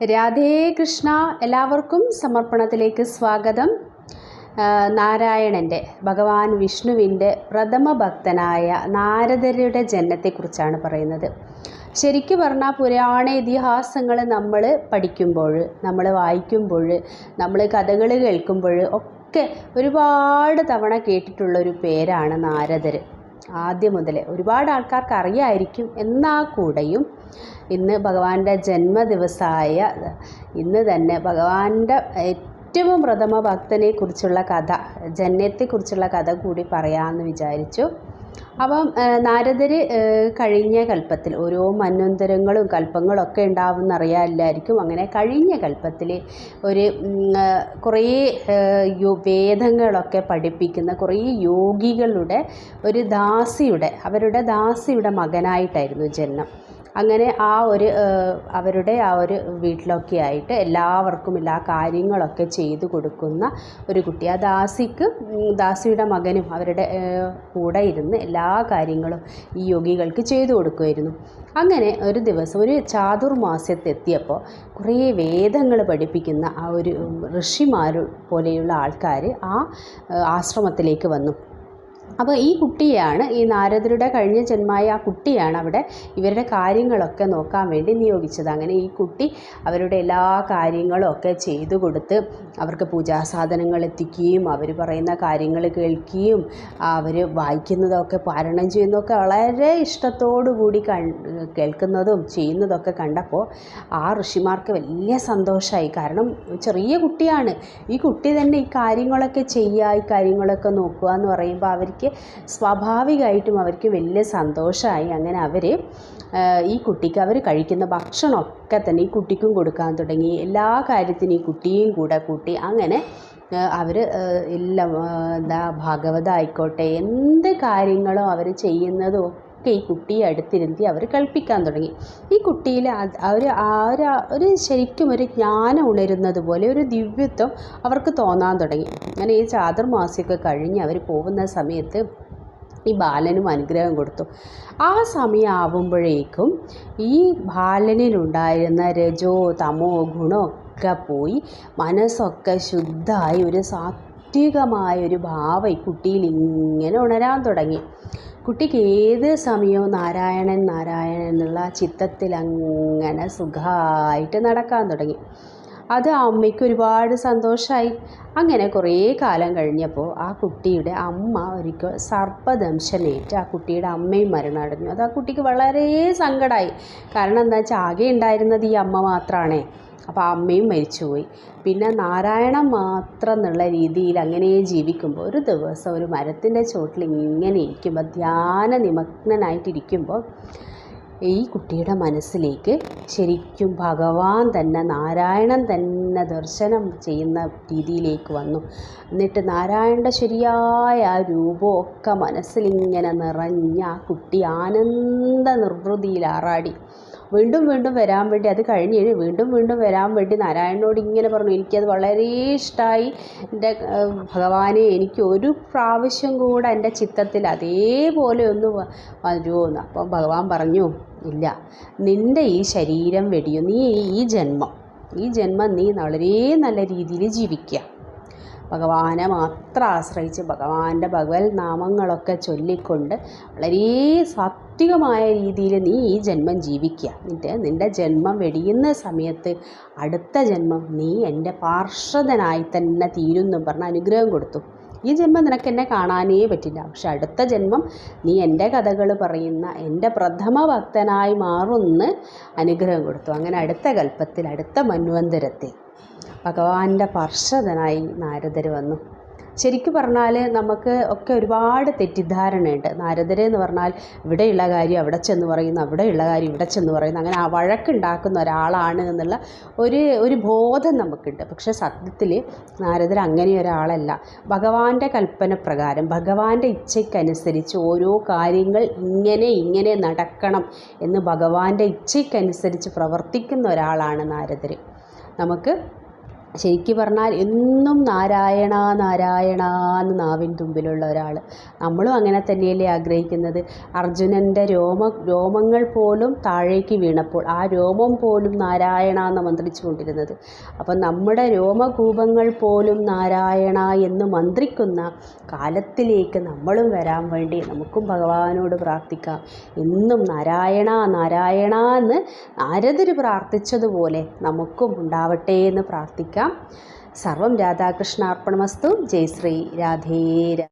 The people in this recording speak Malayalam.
രാധേ കൃഷ്ണ എല്ലാവർക്കും സമർപ്പണത്തിലേക്ക് സ്വാഗതം. നാരായണന്റെ ഭഗവാൻ വിഷ്ണുവിന്റെ പ്രഥമ ഭക്തനായ നാരദരുടെ ജനനത്തെക്കുറിച്ചാണ് പറയുന്നത്. ശരിക്കും പറഞ്ഞാൽ പുരാണ ഇതിഹാസങ്ങൾ നമ്മൾ പഠിക്കുമ്പോൾ നമ്മൾ വായിക്കുമ്പോൾ നമ്മൾ കഥകൾ കേൾക്കുമ്പോൾ ഒക്കെ ഒരുപാട് തവണ കേട്ടിട്ടുള്ള ഒരു പേരാണ് നാരദർ ആദ്യം മുതലേ ഒരുപാട് ആൾക്കാർക്ക് അറിയായിരിക്കും. എന്നാൽ കൂടെയും ഇന്ന് ഭഗവാന്റെ ജന്മദിവസമായ ഇന്ന് തന്നെ ഭഗവാന്റെ ഏറ്റവും പ്രഥമ ഭക്തനെക്കുറിച്ചുള്ള കഥ ജന്യത്തെക്കുറിച്ചുള്ള കഥ കൂടി പറയാമെന്ന് വിചാരിച്ചു. അപ്പം നാരദർ കഴിഞ്ഞ കൽപ്പത്തിൽ ഓരോ മന്വന്തരങ്ങളും കൽപ്പങ്ങളൊക്കെ ഉണ്ടാവുമെന്ന് അറിയാമല്ലായിരിക്കും അങ്ങനെ കഴിഞ്ഞ കൽപ്പത്തിൽ ഒരു കുറേ വേദങ്ങളൊക്കെ പഠിപ്പിക്കുന്ന കുറേ യോഗികളുടെ ഒരു ദാസിയുടെ അവരുടെ ദാസിയുടെ മകനായിട്ടായിരുന്നു ജന്മം അങ്ങനെ ആ ഒരു അവരുടെ ആ ഒരു വീട്ടിലൊക്കെ ആയിട്ട് എല്ലാവർക്കും എല്ലാ കാര്യങ്ങളൊക്കെ ചെയ്തു കൊടുക്കുന്ന ഒരു കുട്ടി. ആ ദാസിക്ക് ദാസിയുടെ മകനും അവരുടെ കൂടെ ഇരുന്ന് എല്ലാ കാര്യങ്ങളും ഈ യോഗികൾക്ക് ചെയ്തു കൊടുക്കുമായിരുന്നു അങ്ങനെ ഒരു ദിവസം ഒരു ചാതുർമാസ്യത്തെത്തിയപ്പോൾ കുറേ വേദങ്ങൾ പഠിപ്പിക്കുന്ന ആ ഒരു ഋഷിമാർ പോലെയുള്ള ആൾക്കാർ ആ ആശ്രമത്തിലേക്ക് വന്നു. അപ്പോൾ ഈ കുട്ടിയാണ് ഈ നാരദരുടെ കഴിഞ്ഞ ജന്മമായ ആ കുട്ടിയാണ് അവിടെ ഇവരുടെ കാര്യങ്ങളൊക്കെ നോക്കാൻ വേണ്ടി നിയോഗിച്ചത്. അങ്ങനെ ഈ കുട്ടി അവരുടെ എല്ലാ കാര്യങ്ങളും ഒക്കെ ചെയ്തു കൊടുത്ത് അവർക്ക് പൂജാസാധനങ്ങൾ എത്തിക്കുകയും അവർ പറയുന്ന കാര്യങ്ങൾ കേൾക്കുകയും അവർ വായിക്കുന്നതൊക്കെ പാരണം ചെയ്യുന്നതൊക്കെ വളരെ ഇഷ്ടത്തോടു കൂടി കേൾക്കുന്നതും ചെയ്യുന്നതൊക്കെ കണ്ടപ്പോൾ ആ ഋഷിമാർക്ക് വലിയ സന്തോഷമായി കാരണം ചെറിയ കുട്ടിയാണ്. ഈ കുട്ടി തന്നെ ഈ കാര്യങ്ങളൊക്കെ ചെയ്യുക ഈ കാര്യങ്ങളൊക്കെ നോക്കുക എന്ന് പറയുമ്പോൾ അവർക്ക് സ്വാഭാവികമായിട്ടും അവർക്ക് വലിയ സന്തോഷമായി അങ്ങനെ അവർ ഈ കുട്ടിക്ക് അവർ കഴിക്കുന്ന ഭക്ഷണമൊക്കെ തന്നെ ഈ കുട്ടിക്കും കൊടുക്കാൻ തുടങ്ങി. എല്ലാ കാര്യത്തിനും ഈ കുട്ടിയും കൂടെ കൂട്ടി അങ്ങനെ അവർ എല്ലാം എന്താ ഭാഗവത ആയിക്കോട്ടെ എന്ത് കാര്യങ്ങളും അവർ ചെയ്യുന്നതും ഒക്കെ ഈ കുട്ടിയെ അടുത്തിരുത്തി അവർ കളിപ്പിക്കാൻ തുടങ്ങി. ഈ കുട്ടിയിൽ അവർ ആ ഒരു ശരിക്കും ഒരു ജ്ഞാനം ഉണരുന്നത് പോലെ ഒരു ദിവ്യത്വം അവർക്ക് തോന്നാൻ തുടങ്ങി. അങ്ങനെ ഈ ചാതുർമാസിയൊക്കെ കഴിഞ്ഞ് അവർ പോകുന്ന സമയത്ത് ഈ ബാലനും അനുഗ്രഹം കൊടുത്തു. ആ സമയമാവുമ്പോഴേക്കും ഈ ബാലനിലുണ്ടായിരുന്ന രജോ തമോ ഗുണമൊക്കെ പോയി മനസ്സൊക്കെ ശുദ്ധമായി ഒരു സാത്വികമായ ഒരു ഭാവം ഈ കുട്ടിയിൽ ഇങ്ങനെ ഉണരാൻ തുടങ്ങി. കുട്ടിക്ക് ഏത് സമയവും നാരായണൻ നാരായണൻ എന്നുള്ള ചിത്തത്തിൽ അങ്ങനെ സുഖമായിട്ട് നടക്കാൻ തുടങ്ങി. അത് അമ്മയ്ക്ക് ഒരുപാട് സന്തോഷമായി അങ്ങനെ കുറേ കാലം കഴിഞ്ഞപ്പോൾ ആ കുട്ടിയുടെ അമ്മ ഒരിക്കൽ സർപ്പദംശനേറ്റ് ആ കുട്ടിയുടെ അമ്മയും മരണമടഞ്ഞു. അത് ആ കുട്ടിക്ക് വളരെ സങ്കടമായി. കാരണം എന്താ വെച്ചാൽ ആകെ ഉണ്ടായിരുന്നത് ഈ അമ്മ മാത്രമാണേ അപ്പോൾ അമ്മയും മരിച്ചുപോയി. പിന്നെ നാരായണ മാത്രം എന്നുള്ള രീതിയിൽ അങ്ങനെ ജീവിക്കുമ്പോൾ ഒരു ദിവസം ഒരു മരത്തിന്റെ ചോട്ടിൽ ഇങ്ങനെ ഇരിക്കുമ്പോൾ ധ്യാന നിമഗ്നനായിട്ടിരിക്കുമ്പോൾ ഈ കുട്ടിയുടെ മനസ്സിലേക്ക് ശരിക്കും ഭഗവാൻ തന്നെ നാരായണൻ തന്നെ ദർശനം ചെയ്യുന്ന രീതിയിലേക്ക് വന്നു. എന്നിട്ട് നാരായണന്റെ ശരിയായ ആ രൂപമൊക്കെ മനസ്സിലിങ്ങനെ നിറഞ്ഞ ആ കുട്ടി ആനന്ദ നിർവൃതിയിൽ ആറാടി. വീണ്ടും വീണ്ടും വരാൻ വേണ്ടി അത് കഴിഞ്ഞ് വീണ്ടും വീണ്ടും വരാൻ വേണ്ടി നാരായണനോട് ഇങ്ങനെ പറഞ്ഞു. എനിക്കത് വളരെ ഇഷ്ടമായി എന്റെ ഭഗവാനെ എനിക്ക് ഒരു പ്രാവശ്യം കൂടെ എന്റെ ചിത്തത്തിൽ അതേപോലെ ഒന്ന് വരുമോ എന്ന് അപ്പം ഭഗവാൻ പറഞ്ഞു ഇല്ല. നിന്റെ ഈ ശരീരം വെടിയും. നീ ഈ ജന്മം ഈ ജന്മം നീ വളരെ നല്ല രീതിയിൽ ജീവിക്കുക. ഭഗവാനെ മാത്രം ആശ്രയിച്ച് ഭഗവാന്റെ ഭഗവത് നാമങ്ങളൊക്കെ ചൊല്ലിക്കൊണ്ട് വളരെ സാത്വികമായ രീതിയിൽ നീ ഈ ജന്മം ജീവിക്കുക. എന്നിട്ട് നിന്റെ ജന്മം വെടിയുന്ന സമയത്ത് അടുത്ത ജന്മം നീ എന്റെ പാർശ്വതനായി തന്നെ തീരുമെന്നും പറഞ്ഞ് അനുഗ്രഹം കൊടുത്തു. ഈ ജന്മം നിനക്ക് എന്നെ കാണാനേ പറ്റില്ല. പക്ഷെ അടുത്ത ജന്മം നീ എന്റെ കഥകൾ പറയുന്ന എന്റെ പ്രഥമ ഭക്തനായി മാറുമെന്ന് അനുഗ്രഹം കൊടുത്തു. അങ്ങനെ അടുത്ത കൽപ്പത്തിൽ അടുത്ത മന്വന്തരത്തിൽ ഭഗവാന്റെ പാർഷദനായി നാരദർ വന്നു. ശരിക്കും പറഞ്ഞാൽ നമുക്ക് ഒക്കെ ഒരുപാട് തെറ്റിദ്ധാരണയുണ്ട്. നാരദരെ എന്ന് പറഞ്ഞാൽ ഇവിടെയുള്ള കാര്യം അവിടെ ചെന്ന് പറയുന്നു അവിടെയുള്ള കാര്യം ഇവിടെ ചെന്ന് പറയുന്നു അങ്ങനെ ആ വഴക്കുണ്ടാക്കുന്ന ഒരാളാണ് എന്നുള്ള ഒരു ഒരു ബോധം നമുക്കുണ്ട്. പക്ഷെ സത്യത്തിൽ നാരദർ അങ്ങനെ ഒരാളല്ല. ഭഗവാന്റെ കൽപ്പന പ്രകാരം ഭഗവാന്റെ ഇച്ഛയ്ക്കനുസരിച്ച് ഓരോ കാര്യങ്ങൾ ഇങ്ങനെ ഇങ്ങനെ നടക്കണം എന്ന് ഭഗവാന്റെ ഇച്ഛയ്ക്കനുസരിച്ച് പ്രവർത്തിക്കുന്ന ഒരാളാണ് നാരദർ നമുക്ക് ശരിക്ക് പറഞ്ഞാൽ എന്നും നാരായണ നാരായണ എന്ന് നാവിൻ തുമ്പിലുള്ള ഒരാൾ. നമ്മളും അങ്ങനെ തന്നെയല്ലേ ആഗ്രഹിക്കുന്നത്. അർജുനന്റെ രോമ രോമങ്ങൾ പോലും താഴേക്ക് വീണപ്പോൾ ആ രോമം പോലും നാരായണ എന്ന് മന്ത്രിച്ചു കൊണ്ടിരുന്നത്. അപ്പം നമ്മുടെ രോമകൂപങ്ങൾ പോലും നാരായണ എന്ന് മന്ത്രിക്കുന്ന കാലത്തിലേക്ക് നമ്മളും വരാൻ വേണ്ടി നമുക്കും ഭഗവാനോട് പ്രാർത്ഥിക്കാം. എന്നും നാരായണ നാരായണ എന്ന് നാരദർ പ്രാർത്ഥിച്ചതുപോലെ നമുക്കും ഉണ്ടാവട്ടെ എന്ന് പ്രാർത്ഥിക്കാം. സർവം രാധാകൃഷ്ണാർപ്പണമസ്തു. ജയ് ശ്രീ രാധേ രാ